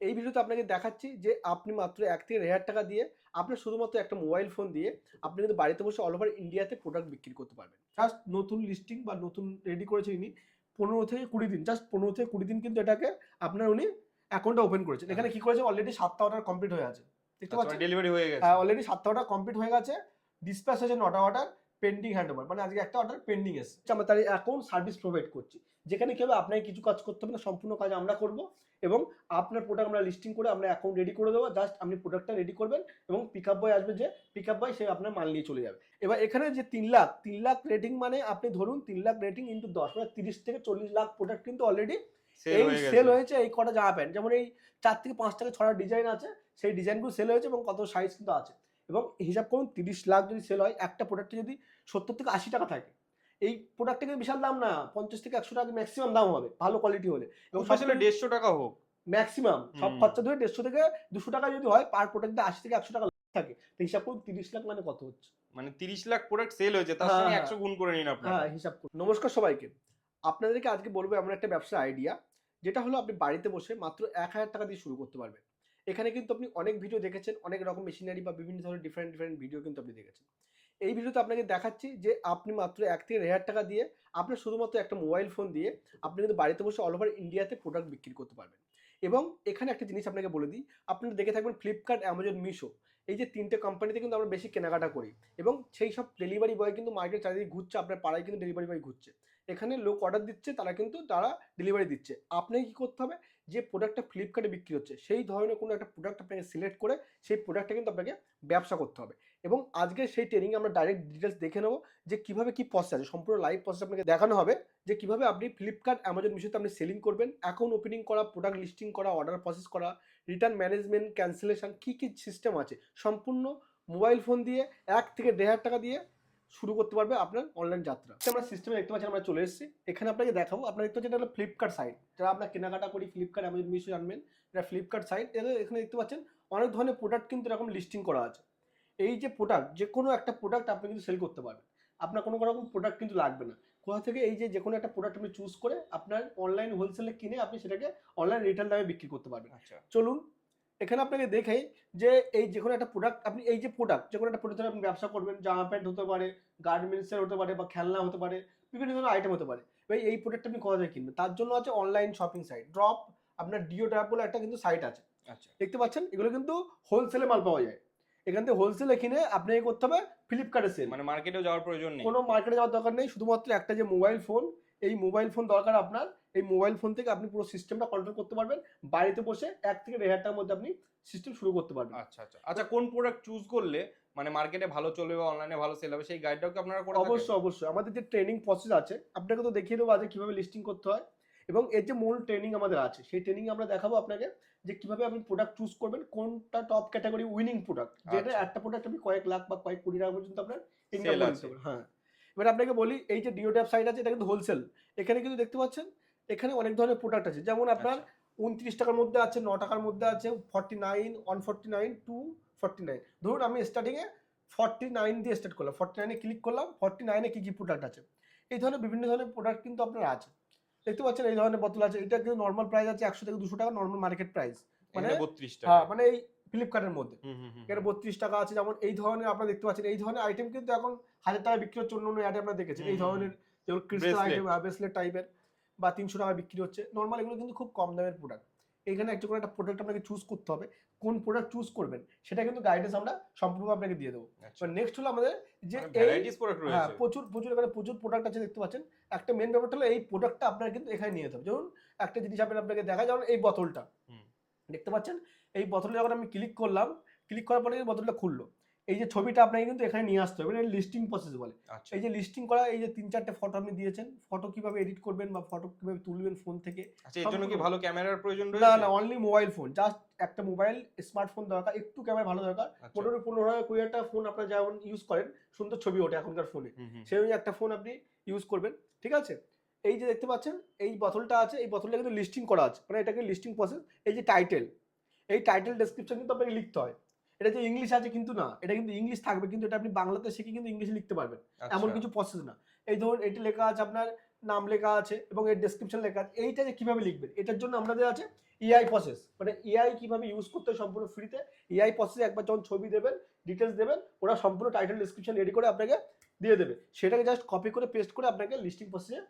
এই ভিডিওতে আপনাকে দেখাচ্ছি যে আপনি মাত্র এক থেকে দেড় হাজার টাকা দিয়ে আপনার শুধুমাত্র একটা মোবাইল ফোন দিয়ে আপনি কিন্তু বাড়িতে বসে অল ওভার ইন্ডিয়াতে প্রোডাক্ট বিক্রি করতে পারবেন। জাস্ট নতুন লিস্টিং বা নতুন রেডি করেছে ইনি পনেরো থেকে কুড়ি দিন জাস্ট পনেরো থেকে কুড়ি দিন কিন্তু এটাকে আপনার উনি অ্যাকাউন্টটা ওপেন করেছেন। এখানে কি করেছে? অলরেডি সাতটা অর্ডার কমপ্লিট হয়ে আছে। দেখতে পাচ্ছেন? ডেলিভারি হয়ে গেছে। হ্যাঁ অলরেডি সাতটা অর্ডার কমপ্লিট হয়ে গেছে। ডিসপ্যাচ হয়েছে নটা অর্ডার পেন্ডিং হ্যান্ড ওভার মানে আজকে একটা অর্ডার পেন্ডিং এসেছে। আমরা তার অ্যাকাউন্ট সার্ভিস প্রোভাইড করছি। যেখানে কি হবে আপনাকে কিছু কাজ করতে হবে না সম্পূর্ণ কাজ আমরা করব এবং আপনার প্রোডাক্ট আমরা লিস্টিং করে আমরা অ্যাকাউন্ট রেডি করে দেবো। জাস্ট আপনি প্রোডাক্টটা রেডি করবেন এবং পিক আপ বয় আসবে যে পিক আপ বয় সে আপনার মাল নিয়ে চলে যাবে। এবার এখানে যে তিন লাখ তিন লাখ রেটিং মানে আপনি ধরুন তিন লাখ রেটিং ইন্টু দশ মানে তিরিশ থেকে চল্লিশ লাখ প্রোডাক্ট কিন্তু অলরেডি এই সেল হয়েছে এই কটা জামা প্যান্ট যেমন এই চার থেকে পাঁচ থেকে ছটা ডিজাইন আছে সেই ডিজাইনগুলো সেল হয়েছে এবং কত সাইজ কিন্তু আছে। এবং হিসাব করুন তিরিশ লাখ যদি সেল হয় একটা প্রোডাক্টে যদি সত্তর থেকে আশি টাকা থাকে এই প্রোডাক্টটা কিন্তু বিশাল দাম না পঞ্চাশ থেকে একশো টাকা ম্যাক্সিমাম দাম হবে ভালো কোয়ালিটি হলে। এবং দেড়শো টাকা হোক। ম্যাক্সিমাম সব খরচা ধরে দেড়শো থেকে দুশো টাকা যদি হয় পার প্রোডাক্টে আশি থেকে একশো টাকা থাকে তো হিসাব করুন তিরিশ লাখ মানে কত হচ্ছে? মানে তিরিশ লাখ প্রোডাক্ট সেল হয়েছে তার সঙ্গে হ্যাঁ। একশো গুণ করে নিন আপনার। হ্যাঁ হিসাব করুন। নমস্কার সবাইকে। আপনাদেরকে আজকে বলব এমন একটা ব্যবসার আইডিয়া যেটা হলো আপনি বাড়িতে বসে মাত্র এক হাজার টাকা দিয়ে শুরু করতে পারবেন। এখানে কিন্তু আপনি অনেক ভিডিও দেখেছেন, অনেক রকম মেশিনারি বা বিভিন্ন ধরনের ডিফারেন্ট ডিফারেন্ট ভিডিও কিন্তু আপনি দেখেছেন। এই ভিডিওতে আপনাকে দেখাচ্ছি যে আপনি মাত্র এক থেকে দেড় হাজার টাকা দিয়ে আপনার শুধুমাত্র একটা মোবাইল ফোন দিয়ে আপনি কিন্তু বাড়িতে বসে অল ওভার ইন্ডিয়াতে প্রোডাক্ট বিক্রি করতে পারবেন। এবং এখানে একটা জিনিস আপনাকে বলে দিই, আপনারা দেখে থাকবেন ফ্লিপকার্ট অ্যামাজন মিশো এই যে তিনটে কোম্পানিতে কিন্তু আমরা বেশি কেনাকাটা করি এবং সেই সব ডেলিভারি বয় কিন্তু মার্কেট চারিদিকে ঘুরছে, আপনার পাড়ায় কিন্তু ডেলিভারি বয় ঘুরছে। এখানে লোক অর্ডার দিচ্ছে, তারা কিন্তু তারা ডেলিভারি দিচ্ছে। আপনাকে কি করতে হবে? যে প্রোডাক্টটা ফ্লিপকার্টে বিক্রি হচ্ছে, সেই ধরনের কোনো একটা প্রোডাক্ট আপনাকে সিলেক্ট করে সেই প্রোডাক্টটা কিন্তু আপনাকে ব্যবসা করতে হবে। এবং আজকে সেই ট্রেনিং আমরা ডাইরেক্ট ডিটেলস দেখে নেব যে কীভাবে কী প্রসেস আছে। সম্পূর্ণ লাইভ প্রসেস আপনাকে দেখানো হবে যে কীভাবে আপনি ফ্লিপকার্ট অ্যামাজন মিশোতে আপনি সেলিং করবেন অ্যাকাউন্ট ওপেনিং করা প্রোডাক্ট লিস্টিং করা অর্ডার প্রসেস করা রিটার্ন ম্যানেজমেন্ট ক্যান্সেলেশন কী কী সিস্টেম আছে। সম্পূর্ণ মোবাইল ফোন দিয়ে এক থেকে দেড় হাজার টাকা দিয়ে শুরু করতে পারবে আপনার অনলাইন যাত্রা। আমরা সিস্টেমে দেখতে পাচ্ছি আমরা চলে এসেছি। এখানে আপনাকে দেখাবো আপনার দেখতে পাচ্ছেন এটা হলো ফ্লিপকার্ট সাইট যারা আপনার কেনাকাটা করি ফ্লিপকার্ট অ্যামাজন মিশো জানবেন এটা ফ্লিপকার্ট সাইট এখানে দেখতে পাচ্ছেন অনেক ধরনের প্রোডাক্ট কিন্তু এরকম লিস্টিং করা আছে। এই যে প্রোডাক্ট যে কোনো একটা প্রোডাক্ট আপনি কিন্তু সেল করতে পারবেন। আপনার কোনো রকম প্রোডাক্ট কিন্তু লাগবে না। কোথা থেকে এই যে যে কোনো একটা প্রোডাক্ট আপনি চুজ করে আপনার অনলাইন হোলসেলে কিনে আপনি সেটাকে অনলাইন রিটেল দামে বিক্রি করতে পারবেন। আচ্ছা। চলুন এখানে আপনাকে দেখাই যে এই যে কোনো একটা প্রোডাক্ট আপনি এই যে প্রোডাক্ট যে কোনো একটা প্রোডাক্ট আপনি ব্যবসা করবেন জামা প্যান্ট হতে পারে গার্মেন্টসের হতে পারে বা খেলনা হতে পারে বিভিন্ন ধরনের আইটেম হতে পারে। এবার এই প্রোডাক্ট আপনি কোথা থেকে কিনবেন? তার জন্য আছে অনলাইন শপিং সাইট ড্রপ আপনার ডিও ড্রপ বলে একটা কিন্তু সাইট আছে। আচ্ছা। দেখতে পাচ্ছেন? এগুলো কিন্তু হোলসেলে মাল পাওয়া যায়। এখান থেকে হোলসেলে কিনে আপনাকে করতে হবে ফ্লিপকার্টে সেল মানে মার্কেটেও যাওয়ার প্রয়োজন নেই। কোনো মার্কেটে যাওয়ার দরকার নেই। শুধুমাত্র একটা যে মোবাইল ফোন এই মোবাইল ফোন দরকার আপনার এই মোবাইল ফোন থেকে আপনি পুরো সিস্টেমটা কন্ট্রোল করতে পারবেন। বাড়িতে বসে এক থেকে দেড় হাজার মধ্যে আপনি সিস্টেম শুরু করতে পারবেন। আচ্ছা আচ্ছা। আচ্ছা কোন প্রোডাক্ট চুজ করলে মানে মার্কেটে ভালো চলবে বা অনলাইনে ভালো সেল হবে সেই গাইডটাও কি আপনারা করে অবশ্যই অবশ্যই। আমাদের যে ট্রেনিং প্রসেস আছে আপনাকে তো দেখিয়ে দেবো আজকে কীভাবে লিস্টিং করতে হয়। এবং এর যে মূল ট্রেনিং আমাদের আছে সেই ট্রেনিং আমরা দেখাবো আপনাকে যে কীভাবে আপনি প্রোডাক্ট চুজ করবেন কোনটা টপ ক্যাটাগরি উইনিং প্রোডাক্ট যেটা। একটা প্রোডাক্ট আপনি কয়েক লাখ বা কয়েক কোটি টাকা পর্যন্ত আপনার ইনকাম হ্যাঁ। এবার আপনাকে বলি এই যে ডিও ট্যাপ সাইট আছে এটা কিন্তু হোলসেল এখানে কিন্তু দেখতে পাচ্ছেন এখানে অনেক ধরনের প্রোডাক্ট আছে। যেমন আপনার আচ্ছা। উনত্রিশ টাকার মধ্যে আছে ন টাকার মধ্যে আছে forty nine one forty nine two forty nine ধরুন আমি স্টার্টিংয়ে ফর্টি নাইন দিয়ে স্টার্ট করলাম ফর্টি নাইনে ক্লিক করলাম ফর্টি নাইনে কী কী প্রোডাক্ট আছে? এই ধরনের বিভিন্ন ধরনের প্রোডাক্ট কিন্তু আপনার আছে। দেখতে পাচ্ছেন এই ধরনের বোতল আছে এটা কিন্তু নর্মাল প্রাইস আছে একশো থেকে দুশো টাকা নর্মাল মার্কেট প্রাইস মানে বত্রিশ টাকা। হ্যাঁ মানে এই ফ্লিপকার্টের মধ্যে। এখানে বত্রিশ টাকা আছে যেমন এই ধরনের আপনারা দেখতে পাচ্ছেন এই ধরনের আইটেম কিন্তু এখন হাজার টাকা বিক্রি হচ্ছে অন্য অন্য অ্যাডে আপনারা দেখেছেন। এই ধরনের যেমন ক্রিস্টাল আইটেম ব্রেসলেট টাইপের বা তিনশো টাকা বিক্রি হচ্ছে। নর্মাল এগুলো কিন্তু খুব কম দামের প্রোডাক্ট এখানে একটা করে একটা প্রোডাক্ট আপনাকে চুজ করতে হবে কোন প্রোডাক্ট চুজ করবেন সেটা কিন্তু গাইডেন্স আমরা সম্পূর্ণ আপনাকে দিয়ে দেবো। আচ্ছা। নেক্সট হলো আমাদের যে মানে হ্যাঁ প্রচুর প্রচুর এখানে প্রচুর প্রোডাক্ট আছে দেখতে পাচ্ছেন। একটা মেন ব্যাপারটা হলো এই প্রোডাক্টটা আপনার কিন্তু এখানে নিয়ে যেতে হবে। যেমন একটা জিনিস আপনার আপনাকে দেখা যেমন এই বোতলটা দেখতে পাচ্ছেন? এই বোতলে যখন আমি ক্লিক করলাম ক্লিক করার পরে বোতলটা খুললো। এই যে ছবিটা আপনাকে কিন্তু এখানে নিয়ে আসতে হবে এটা লিস্টিং প্রসেস বলে। আচ্ছা। এই যে লিস্টিং করা এই যে তিন চারটে ফটো আপনি দিয়েছেন ফটো কীভাবে এডিট করবেন বা ফটো কীভাবে তুলবেন ফোন থেকে আচ্ছা এর জন্য কি ভালো ক্যামেরার প্রয়োজন না রয়েছে? না অনলি মোবাইল ফোন জাস্ট একটা মোবাইল স্মার্টফোন দরকার একটু ক্যামেরা ভালো দরকার। আচ্ছা। পনেরো হাজার কুড়ি হাজার ফোন আপনারা যেমন ইউজ করেন সুন্দর ছবি ওঠে এখনকার ফোনে। সেই অনুযায়ী একটা ফোন আপনি ইউজ করবেন ঠিক আছে? এই যে দেখতে পাচ্ছেন এই বোতলটা আছে এই বোতলটা কিন্তু লিস্টিং করা আছে মানে এটাকে লিস্টিং প্রসেস এই যে টাইটেল এই টাইটেল ডেসক্রিপশন কিন্তু আপনাকে লিখতে হয়। এটা যে ইংলিশ আছে কিন্তু না এটা কিন্তু ইংলিশ থাকবে কিন্তু এটা আপনি বাংলাতে শিখে কিন্তু ইংলিশে লিখতে পারবেন। আচ্ছা। এমন কিছু প্রসেস না। এই ধরুন এটা লেখা আছে আপনার নাম লেখা আছে এবং এর ডেসক্রিপশন লেখা আছে। এইটা যে কীভাবে লিখবেন এটার জন্য আমাদের আছে এআই প্রসেস মানে এআই কীভাবে ইউজ করতে সম্পূর্ণ ফ্রিতে এআই প্রসেসে একবার যখন ছবি দেবেন ডিটেলস দেবেন ওরা সম্পূর্ণ টাইটেল ডেসক্রিপশন রেডি করে আপনাকে দিয়ে দেবে। সেটাকে জাস্ট কপি করে পেস্ট করে আপনাকে লিস্টিং প্রসেসে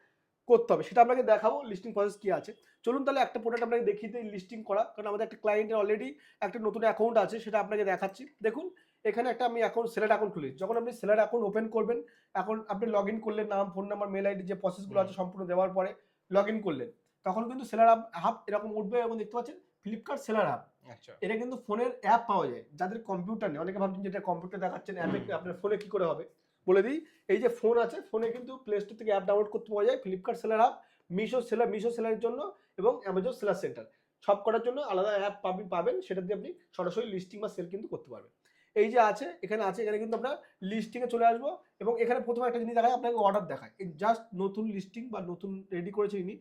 করতে হবে। সেটা আপনাকে দেখাবো লিস্টিং প্রসেস কি আছে। চলুন তাহলে একটা প্রোডাক্ট আপনাকে দেখিয়ে দিই লিস্টিং করা। কারণ আমাদের একটা ক্লায়েন্টের অলরেডি একটা নতুন অ্যাকাউন্ট আছে সেটা আপনাকে দেখাচ্ছি। দেখুন এখানে একটা আমি অ্যাকাউন্ট সেলার অ্যাকাউন্ট খুলি যখন আপনি সেলার অ্যাকাউন্ট ওপেন করবেন এখন আপনি লগ ইন করলেন নাম ফোন নাম্বার মেল আইডি যে প্রসেসগুলো আছে সম্পূর্ণ দেওয়ার পরে লগ ইন করলেন। তখন কিন্তু সেলার হাব এরকম উঠবে এবং দেখতে পাচ্ছেন ফ্লিপকার্ট সেলার আচ্ছা। এটা কিন্তু ফোনের অ্যাপ পাওয়া যায় যাদের কম্পিউটার নেই। অনেকে ভাবছেন যেটা কম্পিউটার দেখাচ্ছেন অ্যাপে আপনার ফোনে কি করে হবে? বলে দিই এই যে ফোন আছে ফোনে কিন্তু প্লে স্টোর থেকে অ্যাপ ডাউনলোড করতে পাওয়া যায় Flipkart seller hub Meesho seller Meesho সেলারের জন্য এবং অ্যামাজন সেলার সেন্টার সব করার জন্য আলাদা অ্যাপ পাবেন পাবেন সেটা দিয়ে আপনি সরাসরি লিস্টিং বা সেল কিন্তু করতে পারবেন। এই যে আছে এখানে আছে এখানে কিন্তু আমরা লিস্টিংয়ে চলে আসব এবং এখানে প্রথমে একটা জিনিস দেখায় আপনাকে অর্ডার দেখায় এই জাস্ট নতুন লিস্টিং বা নতুন রেডি করেছে ইনি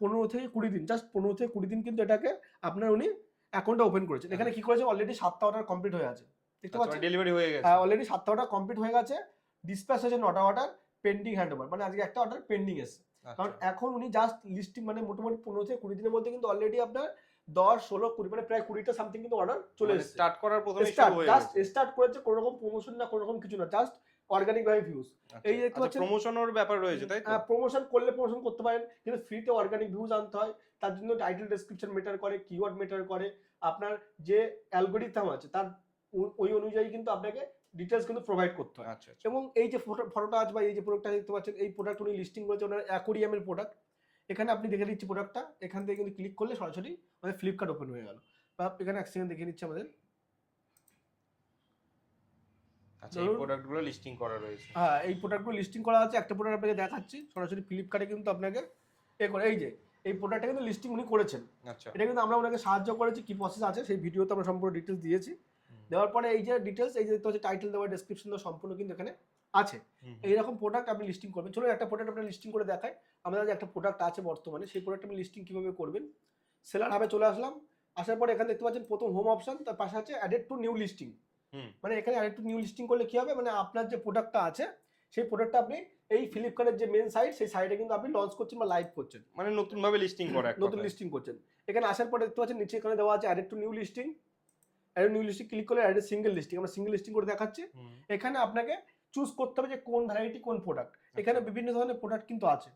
পনেরো থেকে কুড়ি দিন জাস্ট পনেরো থেকে কুড়ি দিন কিন্তু এটাকে আপনার উনি অ্যাকাউন্টটা ওপেন করেছেন। এখানে কি করেছে? অলরেডি সাতটা অর্ডার কমপ্লিট হয়ে আছে। দেখতে পাচ্ছেন? ডেলিভারি হয়ে গেছে। অলরেডি সাতটা অর্ডার কমপ্লিট হয়ে গেছে। ডিসপ্যাচ হয়েছে নটা অর্ডার পেন্ডিং হ্যান্ড ওভার মানে আজকে একটা অর্ডার পেন্ডিং এসে কারণ আচ্ছা। এখন উনি জাস্ট লিস্টিং মানে মোটামুটি পনেরো থেকে কুড়ি দিনের মধ্যে কিন্তু অলরেডি আপনার দশ ষোলো কুড়ি মানে প্রায় কুড়িটা সামথিং কিন্তু অর্ডার চলে এসেছে। স্টার্ট করার প্রথমে হয়ে জাস্ট স্টার্ট করেছে কোনো রকম প্রমোশন না কোনো রকম কিছু না জাস্ট অর্গানিক ভাবে ভিউজ এই দেখতে পাচ্ছেন- প্রমোশনের ব্যাপার রয়েছে তাই তো? প্রমোশন করলে প্রমোশন করতে পারেন কিন্তু ফ্রিতে অর্গানিক ভিউজ আনতে হয়। তার জন্য টাইটেল ডেসক্রিপশন মেটার করে কিওয়ার্ড মেটার করে। আপনার যে অ্যালগোরিথাম আছে তার ওই অনুযায়ী কিন্তু আপনাকে ডিটেলস কিন্তু প্রোভাইড করতে হয়। আচ্ছা আচ্ছা। এবং এই যে ফটোটা আছে বা এই যে প্রোডাক্টটা দেখতে পাচ্ছেন এই প্রোডাক্ট উনি লিস্টিং করেছে ওনার অ্যাকোরিয়ামের প্রোডাক্ট এখানে আপনি দেখে দিচ্ছি প্রোডাক্টটা এখান থেকে কিন্তু ক্লিক করলে সরাসরি আমাদের ফ্লিপকার্ট ওপেন হয়ে গেল। বা এখানে এক সেকেন্ড দেখে নিচ্ছে আমাদের। আচ্ছা এই প্রোডাক্টগুলো লিস্টিং করা রয়েছে। হ্যাঁ এই প্রোডাক্টগুলো লিস্টিং করা আছে। একটা প্রোডাক্ট আপনাকে দেখাচ্ছি। সরাসরি ফ্লিপকার্টে কিন্তু আপনাকে এ করে এই যে এই প্রোডাক্টটা কিন্তু লিস্টিং উনি করেছেন। আচ্ছা। এটা কিন্তু আমরা ওনাকে সাহায্য করেছি কি প্রসেস আছে সেই ভিডিওতে আমরা সম্পূর্ণ ডিটেলস দিয়েছি। দেওয়ার পরে এই যে ডিটেলস এই যে দেখতে হচ্ছে টাইটেল দেওয়া ডেসক্রিপশন দেওয়া সম্পূর্ণ কিন্তু এখানে আছে। এইরকম প্রোডাক্ট আপনি লিস্টিং করবেন। চলুন একটা প্রোডাক্ট আপনি লিস্টিং করে দেখায় আমাদের যে একটা প্রোডাক্ট আছে বর্তমানে। সেই প্রোডাক্ট আপনি লিস্টিং কীভাবে করবেন? সেলার হাবে চলে আসলাম। আসার পরে এখানে দেখতে পাচ্ছেন প্রথম হোম অপশন তার পাশে আছে অ্যাডেড টু নিউ লিস্টিং। মানে এখানে অ্যাডেড টু নিউ লিস্টিং করলে কি হবে? মানে আপনার যে প্রোডাক্টটা আছে সেই প্রোডাক্টটা আপনি এই ফ্লিপকার্টের যে মেন সাইট সেই সাইটে কিন্তু আপনি লঞ্চ করছেন বা লাইভ করছেন। মানে নতুন ভাবে লিস্টিং করা নতুন লিস্টিং করছেন। এখানে আসার পরে দেখতে পাচ্ছেন নিচে এখানে দেওয়া আছে added to new listing added new listing click করলে অ্যাডেড সিঙ্গেল লিস্টিং আমরা সিঙ্গেল লিস্টিং করে দেখাচ্ছি। এখানে আপনাকে চুজ করতে হবে যে কোন ভ্যারাইটি কোন প্রোডাক্ট এখানে আচ্ছা। বিভিন্ন ধরনের প্রোডাক্ট কিন্তু আছে।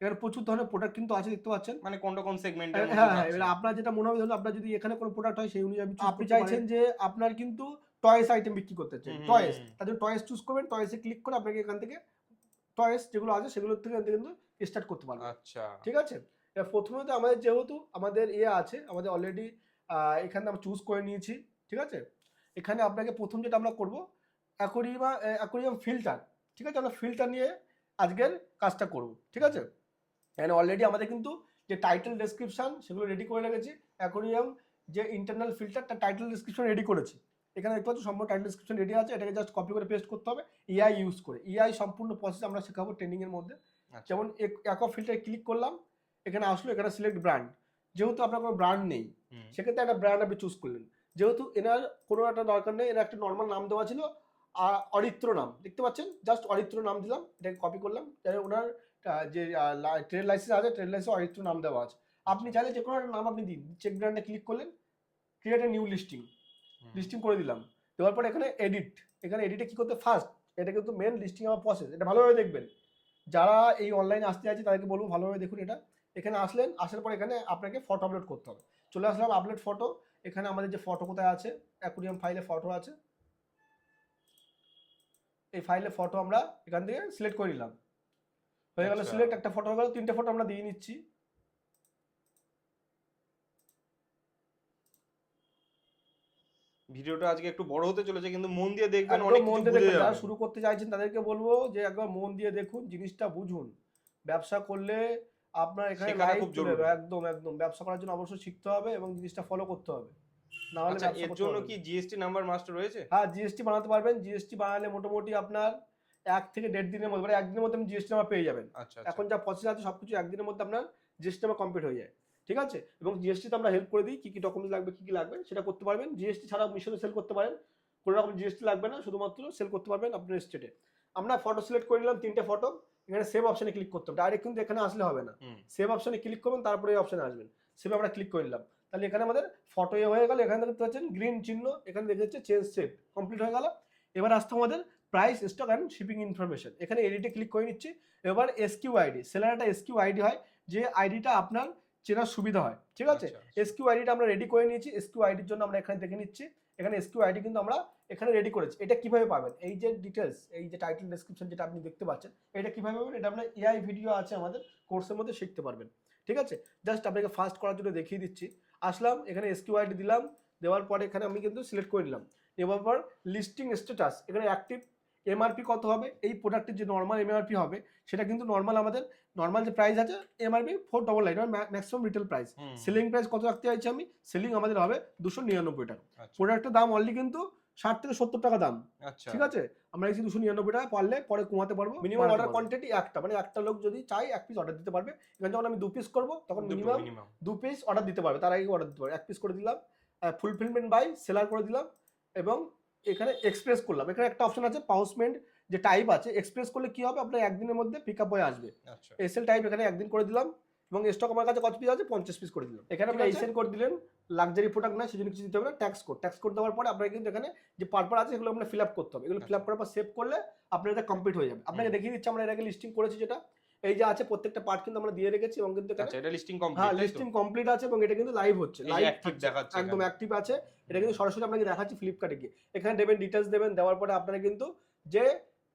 এখানে প্রচুর ধরনের প্রোডাক্ট কিন্তু আছে দেখতে পাচ্ছেন। মানে কোনটা কোন সেগমেন্টের হ্যাঁ হ্যাঁ এবার আপনার যেটা মনে হবে ধরুন আপনার যদি এখানে কোনো প্রোডাক্ট হয় সেই অনুযায়ী আপনি চাইছেন যে আপনার কিন্তু টয়েস আইটেম বিক্রি করতে হুম, টয়েস। তার জন্য টয়েস চুজ করবেন। টয়েসে ক্লিক করে আপনাকে এখান থেকে টয়েস যেগুলো আছে সেগুলো থেকে কিন্তু স্টার্ট করতে পারবেন। আচ্ছা। ঠিক আছে? এবার প্রথমত আমাদের যেহেতু আমাদের ইয়ে আছে আমাদের অলরেডি এখানে আমরা চুজ করে নিয়েছি ঠিক আছে? এখানে আপনাকে প্রথম যেটা আমরা করব অ্যাকোরিয়ামা অ্যাকোরিয়াম ফিল্টার ঠিক আছে? আমরা ফিল্টার নিয়ে আজকের কাজটা করব ঠিক আছে? এখানে অলরেডি আমাদের কিন্তু যে টাইটেল ডেসক্রিপশন সেগুলো রেডি করে রেখেছি অ্যাকোরিয়াম যে ইন্টারনাল ফিল্টার তার টাইটেল ডেসক্রিপশন রেডি করেছি। এখানে দেখতে পাচ্ছ সম্পূর্ণ টাইটেল ডেসক্রিপশন রেডি আছে এটাকে জাস্ট কপি করে পেস্ট করতে হবে এআই ইউজ করে। এআই সম্পূর্ণ প্রসেস আমরা শেখাবো ট্রেনিংয়ের মধ্যে। আচ্ছা। যেমন অ্যাকো ফিল্টারে ক্লিক করলাম এখানে আসলো এখানে সিলেক্ট ব্র্যান্ড যেহেতু আপনার কোনো ব্র্যান্ড নেই সেক্ষেত্রে একটা ব্র্যান্ড আপনি চুজ করলেন। যেহেতু এনার কোনো একটা দরকার নেই এনার একটা নর্মাল নাম দেওয়া ছিল অরিত্র নাম। দেখতে পাচ্ছেন? জাস্ট অরিত্র নাম দিলাম এটাকে কপি করলাম তাহলে ওনার যে ট্রেড লাইসেন্স আছে ট্রেড লাইসেন্স অরিত্র নাম দেওয়া আছে। আপনি চাইলে যে কোনো একটা নাম আপনি দিন চেক ব্র্যান্ডে ক্লিক করলেন create a new listing listing করে দিলাম। দেওয়ার পর এখানে এডিট এখানে এডিটে কি করতে ফার্স্ট এটা কিন্তু মেন লিস্টিং আমার প্রসেস এটা ভালোভাবে দেখবেন। যারা এই অনলাইনে আসতে আছে তাদেরকে বলব ভালোভাবে দেখুন এটা। এখানে আসলেন আসার পর এখানে আপনাকে ফটো আপলোড করতে হবে। চলে আসলাম আপলোড ফটো এখানে আমাদের যে ফটো কোথায় আছে অ্যাকুরিয়াম ফাইলে ফটো আছে। এই ফাইলে ফটো আমরা এখান থেকে সিলেক্ট করে নিলাম। হয়ে গেল আচ্ছা। সিলেক্ট একটা ফটো হয়ে গেল তিনটে ফটো আমরা দিয়ে নিচ্ছি। ভিডিওটা আজকে একটু বড় হতে চলেছে কিন্তু মন দিয়ে দেখবেন অনেক মন দিয়ে দেখবেন যারা শুরু করতে চাইছেন তাদেরকে বলব যে একবার মন দিয়ে দেখুন জিনিসটা বুঝুন। ব্যবসা করলে আপনার এখানে খুব জরুরি। একদম একদম। ব্যবসা করার জন্য অবশ্যই শিখতে হবে এবং জিনিসটা ফলো করতে হবে। না হলে আচ্ছা এর জন্য কি জিএসটি নাম্বার মাস্টার রয়েছে? হ্যাঁ জিএসটি বানাতে পারবেন। জিএসটি বানালে মোটামুটি আপনার এক থেকে দেড় দিনের মধ্যে মানে একদিনের মধ্যে আপনি জিএসটি নাম্বার পেয়ে যাবেন। আচ্ছা এখন যা প্রসেস আছে সবকিছু একদিনের মধ্যে আপনার জিএসটি নাম্বার কমপ্লিট হয়ে যায়। ঠিক আছে? এবং জিএসটিতে আমরা হেল্প করে দিই কী কী ডকুমেন্টস লাগবে কী কী লাগবে সেটা করতে পারবেন। জিএসটি ছাড়া মিশনে সেল করতে পারেন। কোনো রকম জিএসটি লাগবে না শুধুমাত্র সেল করতে পারবেন আপনার স্টেটে আমরা ফটো সিলেক্ট করে নিলাম তিনটে ফটো এখানে সেভ অপশনে ক্লিক করতে হবে ডাইরেক্ট কিন্তু এখানে আসলে হবে না। সেভ অপশনে ক্লিক করবেন তারপরে এই অপশনে আসবেন। সেভ আমরা ক্লিক করে নিলাম। তাহলে এখানে আমাদের ফটো হয়ে গেল এখানে দেখতে পাচ্ছেন গ্রিন চিহ্ন এখানে দেখতে যাচ্ছে চেঞ্জ সেভ কমপ্লিট হয়ে গেল। এবার আসতে আমাদের price stock and shipping information এখানে এডিটে ক্লিক করে নিচ্ছি। এবার এসকিউ আইডি সেলার একটা এসকিউ আইডি হয় যে আইডিটা আপনার চেনার সুবিধা হয়। ঠিক আছে? আচ্ছা, এসকিউ আইডিটা আমরা রেডি করে নিয়েছি। এসকিউ আইডির জন্য আমরা এখানে দেখে নিচ্ছি। এখানে এসকিউ আইডি কিন্তু আমরা এখানে রেডি করেছি। এটা কীভাবে পাবেন? এই যে ডিটেলস এই যে টাইটেল ডেসক্রিপশন যেটা আপনি দেখতে পাচ্ছেন এটা কীভাবে পাবেন? এটা আপনার এআই ভিডিও আছে আমাদের কোর্সের মধ্যে শিখতে পারবেন। ঠিক আছে? জাস্ট আপনাকে ফার্স্ট করার জন্য দেখিয়ে দিচ্ছি। আসলাম এখানে এসকিউ আইডি দিলাম দেওয়ার পরে এখানে আমি কিন্তু সিলেক্ট করে নিলাম। নেওয়ার পর লিস্টিং স্ট্যাটাস এখানে অ্যাক্টিভ এমআরপি কত হবে? এই প্রোডাক্টের যে নর্মাল এমআরপি হবে সেটা কিন্তু নর্মাল আমাদের নর্মাল যে প্রাইস আছে MRP four double nine maximum retail price selling price কত রাখতে চাইছি আমি? সেলিং আমাদের হবে দুশো নিরানব্বই টাকা। আচ্ছা, প্রোডাক্টের দাম অনলি কিন্তু ষাট থেকে সত্তর টাকা দাম। আচ্ছা। ঠিক আছে? আমরা এই দুশো নিরানব্বই টাকা পারলে পরে কমাতে পারব মিনিমাম অর্ডার কোয়ান্টিটি একটা মানে একটা লোক যদি চাই এক পিস অর্ডার দিতে পারবে। এখানে যখন আমি দু পিস করব তখন মিনিমাম দু পিস অর্ডার দিতে পারবে তার আগে অর্ডার দিতে পারবে। এক পিস করে দিলাম ফুলফিলমেন্ট বাই সেলার করে দিলাম এবং এখানে এক্সপ্রেস করলাম। এখানে একটা অপশন আছে পাউসমেন্ট যে টাইপ আছে এক্সপ্রেস করলে কি হবে? আপনার একদিনের মধ্যে পিক আপ হয়ে আসবে। আচ্ছা। এসএল টাইপ এখানে একদিন করে দিলাম এবং স্টক আমার কাছে কত পিস আছে? পঞ্চাশ পিস করে দিলাম। এখানে আপনি ঠিক। এইসেন কোড দিলেন লাক্সারি প্রোডাক্ট না সেজন্য কিছু দিতে হবে না ট্যাক্স কোড ট্যাক্স কোড দেওয়ার পরে আপনার কিন্তু এখানে যে পারপার আছে সেগুলো আপনার ফিল আপ করতে হবে। এগুলো ফিল আপ করার পর সেভ করলে আপনার এটা কমপ্লিট হয়ে যাবে। আপনাকে দেখিয়ে দিচ্ছি আমরা এর আগে লিস্টিং করেছি যেটা। এই যে আছে প্রত্যেকটা পার্ট কিন্তু আমরা দিয়ে রেখেছি এবং কিন্তু আচ্ছা এটা লিস্টিং কমপ্লিট হ্যাঁ লিস্টিং কমপ্লিট আছে এবং এটা কিন্তু লাইভ হচ্ছে। লাইভ active দেখাচ্ছে একদম। অ্যাক্টিভ আছে। এটা কিন্তু সরাসরি আপনাকে দেখাচ্ছি ফ্লিপকার্টে গিয়ে। এখানে দেবেন ডিটেলস দেবেন দেওয়ার পরে আপনারা কিন্তু যে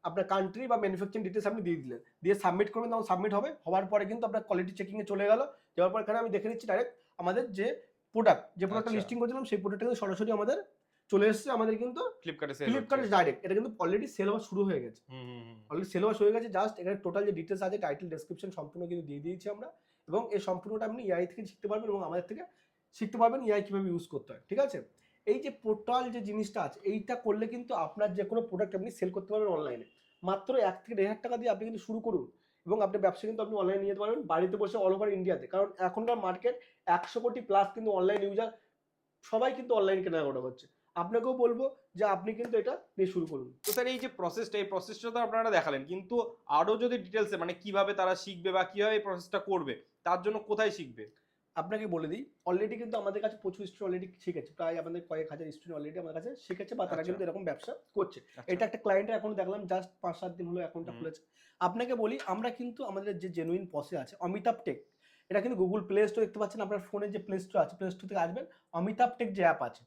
আপনার কান্ট্রি বা ম্যানুফ্যাকচারিং ডিটেলস আপনি দিয়ে দিলেন। দিয়ে সাবমিট করবেন তখন সাবমিট হবে। হওয়ার পরে কিন্তু আপনার কোয়ালিটি চেকিংয়ে চলে গেল। যাওয়ার পর এখানে আমি দেখে নিচ্ছি ডাইরেক্ট আমাদের যে প্রোডাক্ট যে প্রোডাক্টটা আচ্ছা। লিস্টিং করেছিলাম সেই প্রোডাক্টটা কিন্তু সরাসরি আমাদের চলে এসেছে। আমাদের কিন্তু ফ্লিপকার্টে ফ্লিপকার্টে ডাইরেক্ট এটা কিন্তু অলরেডি সেল হওয়া শুরু হয়ে গেছে। অলরেডি সেল হওয়া হয়ে গেছে। জাস্ট এখানে টোটাল যে ডিটেলস আছে টাইটেল ডেসক্রিপশন সম্পূর্ণ কিন্তু দিয়ে দিয়েছি আমরা। এবং এই সম্পূর্ণটা আপনি ইআই থেকে শিখতে পারবেন এবং আমাদের থেকে শিখতে পারবেন ইআই কীভাবে ইউজ করতে হয়। ঠিক আছে? এই যে পোর্টাল যে জিনিসটা আছে, এইটা করলে কিন্তু আপনার যে কোনো প্রোডাক্ট আপনি সেল করতে পারবেন অনলাইনে মাত্র এক থেকে দেড় হাজার টাকা দিয়ে আপনি কিন্তু শুরু করুন এবং আপনার ব্যবসা কিন্তু আপনি অনলাইনে নিয়ে যেতে পারবেন, বাড়িতে বসে অল ওভার ইন্ডিয়াতে কারণ এখনকার মার্কেট একশো কোটি প্লাস কিন্তু অনলাইন ইউজার সবাই কিন্তু অনলাইন কেনাকাটা করছে। আপনাকেও বলব যে আপনি কিন্তু এটা দিয়ে শুরু করুন। তো স্যার এই যে প্রসেসটা এই প্রসেসটা তো আপনারা দেখালেন, কিন্তু আরও যদি ডিটেলসে মানে কীভাবে তারা শিখবে বা কীভাবে এই প্রসেসটা করবে, তার জন্য কোথায় শিখবে? আপনাকে বলে দিই অলরেডি কিন্তু আমাদের কাছে প্রচুর স্টুডেন্ট অলরেডি শিখেছে প্রায় আমাদের কয়েক হাজার স্টুডেন্ট অলরেডি আমার কাছে শিখেছে বা তারা আচ্ছা। কিন্তু এরকম ব্যবসা করছে। আচ্ছা। এটা একটা ক্লায়েন্টের এখন দেখলাম জাস্ট পাঁচ সাত দিন হলো অ্যাকাউন্টটা খুলেছে। আপনাকে বলি আমরা কিন্তু আমাদের যে জেনুইন পসে আছে অমিতাভ টেক এটা কিন্তু গুগল প্লে স্টোর দেখতে পাচ্ছেন আপনার ফোনে যে প্লে স্টোর আছে প্লে স্টোর থেকে আসবেন অমিতাভ টেক যে অ্যাপ আছে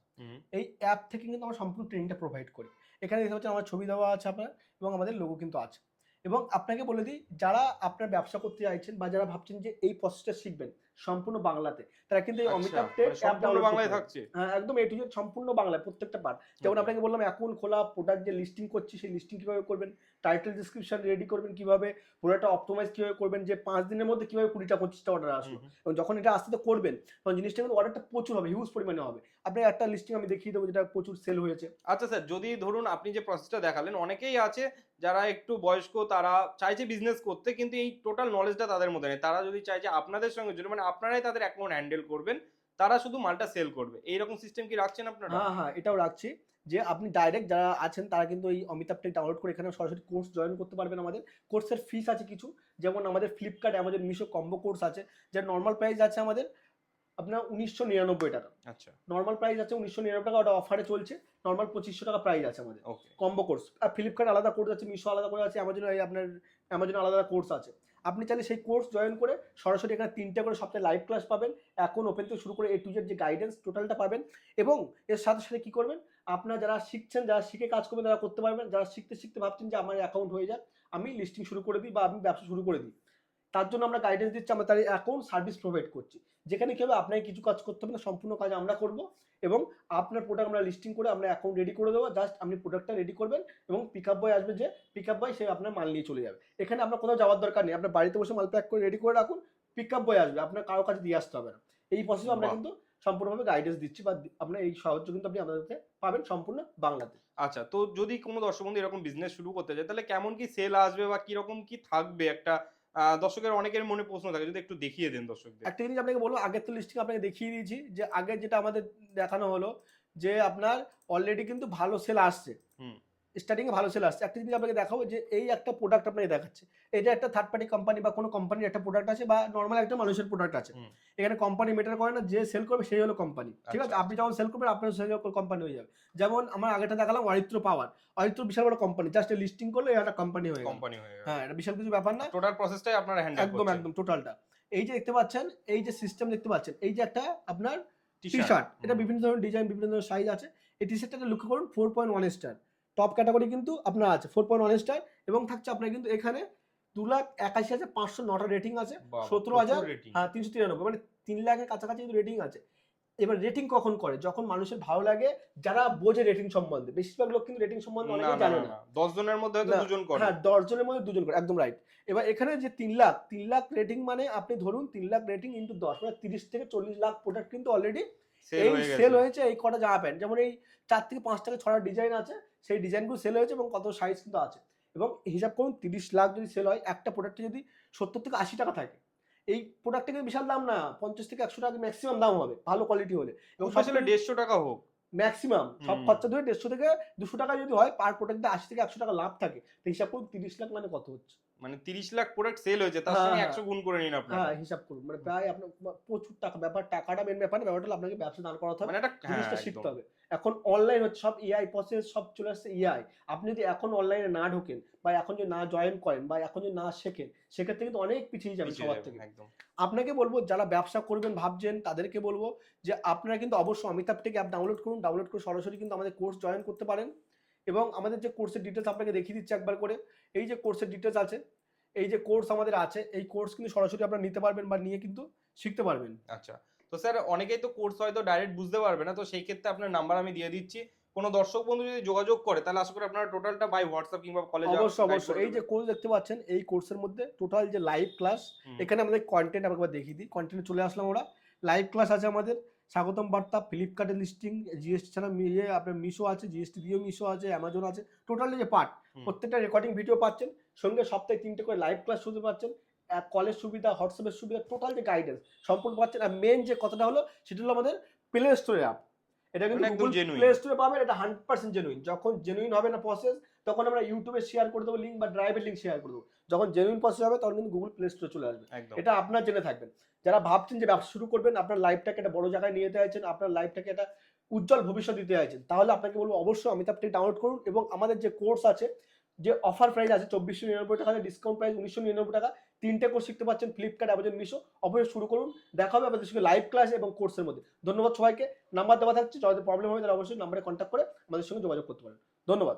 এই অ্যাপ থেকে কিন্তু আমরা সম্পূর্ণ ট্রেনিংটা প্রোভাইড করি। এখানে দেখতে পাচ্ছেন আমার ছবি দেওয়া আছে আপনার এবং আমাদের লোগো কিন্তু আছে। এবং আপনাকে বলে দিই যারা আপনার ব্যবসা করতে চাইছেন বা যারা ভাবছেন যে এই প্রসেসটা শিখবেন সম্পূর্ণ বাংলাতে। তারা কিন্তু এই আচ্ছা, অমিতাভ টেক মানে অ্যাপ ডাউনলোড বাংলায় থাকছে? হ্যাঁ একদম এ টু জেড সম্পূর্ণ বাংলায় প্রত্যেকটা পার্ট যেমন আপনাকে বললাম এখন খোলা প্রোডাক্ট যে লিস্টিং করছি সেই লিস্টিং কীভাবে করবেন? টাইটেল ডিসক্রিপশন রেডি করবেন কীভাবে? পুরোটা অপটোমাইজ কীভাবে করবেন? যে পাঁচ দিনের মধ্যে কীভাবে কুড়িটা পঁচিশটা অর্ডার হুম। এবং যখন এটা আসতে আস্তে করবেন তখন জিনিসটা কিন্তু অর্ডারটা প্রচুর হবে হিউজ পরিমাণে হবে। আপনি একটা লিস্টিং আমি দেখিয়ে দেবো যেটা প্রচুর সেল হয়েছে। আচ্ছা স্যার যদি ধরুন আপনি যে প্রসেসটা দেখালেন অনেকেই আছে যারা একটু বয়স্ক তারা চাইছে বিজনেস করতে কিন্তু এই টোটাল নলেজটা তাদের মধ্যে নেই। তারা যদি চাইছে আপনাদের সঙ্গে জন্য মানে আপনারাই তাদের অ্যাকাউন্ট হ্যান্ডেল করবেন তারা শুধু মালটা সেল করবে। এইরকম সিস্টেম কি রাখছেন আপনারা? হ্যাঁ হ্যাঁ এটাও রাখছি যে আপনি ডাইরেক্ট যারা আছেন তারা কিন্তু এই অমিতাভ টেক ডাউনলোড করে এখানে সরাসরি কোর্স জয়েন করতে পারবেন আমাদের। কোর্সের ফিস আছে কিছু যেমন আমাদের Flipkart Amazon Meesho combo course আছে যার নর্মাল প্রাইস আছে আমাদের আপনার উনিশশো নিরানব্বই টাকা। আচ্ছা। নর্মাল প্রাইস আছে উনিশশো নিরানব্বই টাকা ওটা অফারে চলছে। নর্মাল পঁচিশশো টাকা প্রাইস আছে আমাদের। ওকে কম্বো কোর্স আর ফ্লিপকার্ট আলাদা কোর্স আছে মিশো আলাদা করে আছে অ্যামাজন আপনার অ্যামাজন আলাদা কোর্স আছে। আপনি চাইলে সেই কোর্স জয়েন করে সরাসরি এখানে তিনটে করে সপ্তাহে লাইভ ক্লাস পাবেন। এখন ওপেন থেকে শুরু করে এ টু জেড যে গাইডেন্স টোটালটা পাবেন এবং এর সাথে সাথে কী করবেন? আপনারা যারা শিখছেন, যারা শিখে কাজ করবেন, তারা করতে পারবেন। যারা শিখতে শিখতে ভাবছেন যে আমার অ্যাকাউন্ট হয়ে যাক, আমি লিস্টিং শুরু করে দিই বা আমি ব্যবসা শুরু করে দিই। তার জন্য আমরা গাইডেন্স দিচ্ছি, আমরা তার অ্যাকাউন্ট সার্ভিস প্রোভাইড করছি। যেখানে কি হবে? আপনাকে কিছু কাজ করতে হবে না, সম্পূর্ণ কাজ আমরা করব। এবং আপনার প্রোডাক্ট আমরা লিস্টিং করে আমরা অ্যাকাউন্ট রেডি করে দেবো। জাস্ট আপনি প্রোডাক্টটা রেডি করবেন এবং পিক আপ বয় আসবে যে পিক আপ বয় সে আপনার মাল নিয়ে চলে যাবে। এখানে আপনার কোথাও যাওয়ার দরকার নেই। আপনার বাড়িতে বসে মাল প্যাক করে রেডি করে রাখুন পিক আপ বয় আসবে। আপনার কারও কাছে দিয়ে আসতে হবে না। এই প্রসেসে আমরা কিন্তু সম্পূর্ণভাবে গাইডেন্স দিচ্ছি বা আপনার এই সাহায্য কিন্তু আপনি আমাদের পাবেন সম্পূর্ণ বাংলাতে। আচ্ছা তো যদি কোনো দর্শক বন্ধু এরকম বিজনেস শুরু করতে চায় তাহলে কেমন কি সেল আসবে বা কীরকম কি থাকবে একটা দর্শকের অনেকের মনে প্রশ্ন থাকে যদি একটু দেখিয়ে দেন দর্শকদের একটা জিনিস আপনাকে বলব আগের তো লিস্টিং আপনাকে দেখিয়ে দিয়েছি যে আগে যেটা আমাদের দেখানো হলো যে আপনার অলরেডি কিন্তু ভালো সেল আসছে হুম। স্টার্টিংয়ে ভালো সেল আসছে। একটা জিনিস আপনাকে দেখাবো যে এই একটা প্রোডাক্ট আপনাকে দেখাচ্ছে। এটা একটা থার্ড পার্টি কোম্পানি বা কোনো কোম্পানির একটা প্রোডাক্ট আছে বা নর্মাল একটা মানুষের প্রোডাক্ট আছে। এখানে কোম্পানি মেটার করে না যে সেল করবে সেই হলো কোম্পানি ঠিক আছে? আচ্ছা, আপনি যখন সেল করবেন আপনার সেল কোম্পানি হয়ে যাবে। যেমন আমার আগেটা দেখালাম অরিত্র পাওয়ার অরিত্র বিশাল বড় কোম্পানি জাস্ট লিস্টিং করলে একটা কোম্পানি হয়ে কোম্পানি হয়ে হ্যাঁ এটা বিশাল কিছু ব্যাপার না। টোটাল প্রসেসটাই আপনার হ্যান্ডেল একদম একদম টোটালটা এই যে দেখতে পাচ্ছেন এই যে সিস্টেম দেখতে পাচ্ছেন এই যে একটা আপনার টি শার্ট এটা বিভিন্ন ধরনের ডিজাইন বিভিন্ন ধরনের সাইজ আছে। এই টি শার্টটা লক্ষ্য করুন four point one star top category কিন্তু আপনার আছে ফোর পয়েন্ট ওয়ান স্টার এবং থাকছে আপনার কিন্তু এখানে দু লাখ একাশি হাজার পাঁচশো নটা রেটিং আছে সতেরো হাজার হ্যাঁ তিনশো তিরানব্বই মানে তিন লাখের কাছাকাছি কিন্তু রেটিং আছে। এবার রেটিং কখন করে? যখন মানুষের ভালো লাগে যারা বোঝে রেটিং সম্বন্ধে। বেশিরভাগ লোক কিন্তু রেটিং সম্বন্ধে না জানে না। দশ জনের মধ্যে দুজন করে। হ্যাঁ দশ জনের মধ্যে দুজন করে একদম রাইট এবার এখানে যে তিন লাখ তিন লাখ রেটিং মানে আপনি ধরুন তিন লাখ রেটিং ইন্টু দশ মানে তিরিশ থেকে চল্লিশ লাখ প্রোডাক্ট কিন্তু অলরেডি এই সেল হয়েছে এই কটা জামা প্যান্ট যেমন এই চার থেকে পাঁচ থেকে ছটা ডিজাইন আছে সেই ডিজাইনগুলো সেল হয়েছে এবং কত সাইজ কিন্তু আছে। এবং হিসাব করুন তিরিশ লাখ যদি সেল হয় একটা প্রোডাক্টে যদি সত্তর থেকে আশি টাকা থাকে এই প্রোডাক্টটা কিন্তু বিশাল দাম না পঞ্চাশ থেকে একশো টাকা ম্যাক্সিমাম দাম হবে ভালো কোয়ালিটি হলে। এবং দেড়শো টাকা হোক। ম্যাক্সিমাম সব খরচা ধরে দেড়শো থেকে দুশো টাকা যদি হয় পার প্রোডাক্টে আশি থেকে একশো টাকা লাভ থাকে। তো হিসাব করুন তিরিশ লাখ মানে কত হচ্ছে? মানে তিরিশ লাখ প্রোডাক্ট সেল হয়েছে তার হ্যাঁ, সঙ্গে হ্যাঁ। একশো গুণ করে নিন আপনারা। হ্যাঁ হিসাব করুন। মানে প্রায় আপনার প্রচুর টাকা ব্যাপার টাকাটা মেন ব্যাপার না ব্যাপারটা আপনাকে ব্যবসা দাঁড় করাতে হবে মানে একটা হ্যাঁ, জিনিসটা শিখতে হবে। এখন অনলাইন হচ্ছে সব এআই প্রসেস সব চলে আসছে এআই আপনি যদি এখন অনলাইনে না ঢোকেন বা এখন যদি না জয়েন করেন বা এখন যদি না শেখেন সেক্ষেত্রে কিন্তু অনেক পিছিয়ে যাবেন সবার থেকে। একদম। আপনাকে বলব যারা ব্যবসা করবেন ভাবছেন তাদেরকে বলব যে আপনারা কিন্তু অবশ্যই অমিতাভ থেকে অ্যাপ ডাউনলোড করুন। ডাউনলোড করে সরাসরি কিন্তু আমাদের কোর্স জয়েন করতে পারেন। এবং আমাদের যে কোর্সের ডিটেলস আপনাকে দেখিয়ে দিচ্ছে একবার করে এই যে কোর্সের ডিটেলস আছে এই যে কোর্স আমাদের আছে এই কোর্স কিন্তু সরাসরি আপনারা নিতে পারবেন বা নিয়ে কিন্তু শিখতে পারবেন। আচ্ছা তো স্যার অনেকেই তো কোর্স হয়তো ডাইরেক্ট বুঝতে পারবে না তো সেই ক্ষেত্রে আপনার নাম্বার আমি দিয়ে দিচ্ছি। কোনো দর্শক বন্ধু যদি যোগাযোগ করে তাহলে আশা করি আপনারা টোটালটা বাই হোয়াটসঅ্যাপ কিংবা কলেজে অবশ্যই অবশ্যই। এই যে কোর্স দেখতে পাচ্ছেন এই কোর্সের মধ্যে টোটাল যে লাইভ ক্লাস এখানে আমাদের কন্টেন্ট আমরা একবার দেখিয়ে দিই। কন্টেন্টে চলে আসলাম ওরা লাইভ ক্লাস আছে আমাদের স্বাগতম বার্তা ফ্লিপকার্টের লিস্টিং জিএসটি ছাড়া ইয়ে আপনার মিশো আছে জিএসটি দিয়েও মিশো আছে অ্যামাজন আছে টোটালি যে পার্ট প্রত্যেকটা রেকর্ডিং ভিডিও পাচ্ছেন সঙ্গে সপ্তাহে তিনটে করে লাইভ ক্লাস শুনতে পাচ্ছেন কলের কলেজ সুবিধা হোয়াটসঅ্যাপের সুবিধা টোটাল যে গাইডেন্স সম্পূর্ণ পাচ্ছেন। আর মেন যে কথাটা হলো সেটা হলো আমাদের প্লে স্টোরে অ্যাপ এটা কিন্তু মানে একদম গুগল প্লে স্টোরে পাবেন এটা হান্ড্রেড পার্সেন্ট জেনুইন যখন জেনুইন হবে না প্রসেস তখন আমরা ইউটিউবে শেয়ার করে দেবো লিঙ্ক বা ড্রাইভের লিঙ্ক শেয়ার করে দেবো। যখন জেনুইন প্রসেস হবে তখন কিন্তু গুগল প্লে স্টোরে চলে আসবে। এটা আপনার জেনে থাকবেন। যারা ভাবছেন যে ব্যবসা শুরু করবেন আপনার লাইফটাকে একটা বড় জায়গায় নিয়ে যেতে চাইছেন আপনার লাইফটাকে একটা উজ্জ্বল ভবিষ্যৎ দিতে চাইছেন তাহলে আপনাকে বলব অবশ্যই অমিতাভ টেক ডাউনলোড করুন এবং আমাদের যে কোর্স আছে যে অফার প্রাইস আছে চব্বিশশো নিরানব্বই টাকা ডিসকাউন্ট প্রাইস উনিশশো নিরানব্বই টাকা তিনটে কোর্স শিখতে পাচ্ছেন ফ্লিপকার্ট অ্যামাজন মিশো অবশ্যই শুরু করুন, দেখা হবে আমাদের সঙ্গে লাইভ ক্লাস এবং কোর্সের মধ্যে। ধন্যবাদ সবাইকে। নাম্বার দেওয়া থাকছে যাদের প্রবলেম হবে তারা অবশ্যই নাম্বারে কন্ট্যাক্ট করে আমাদের সঙ্গে যোগাযোগ করতে পারেন। ধন্যবাদ।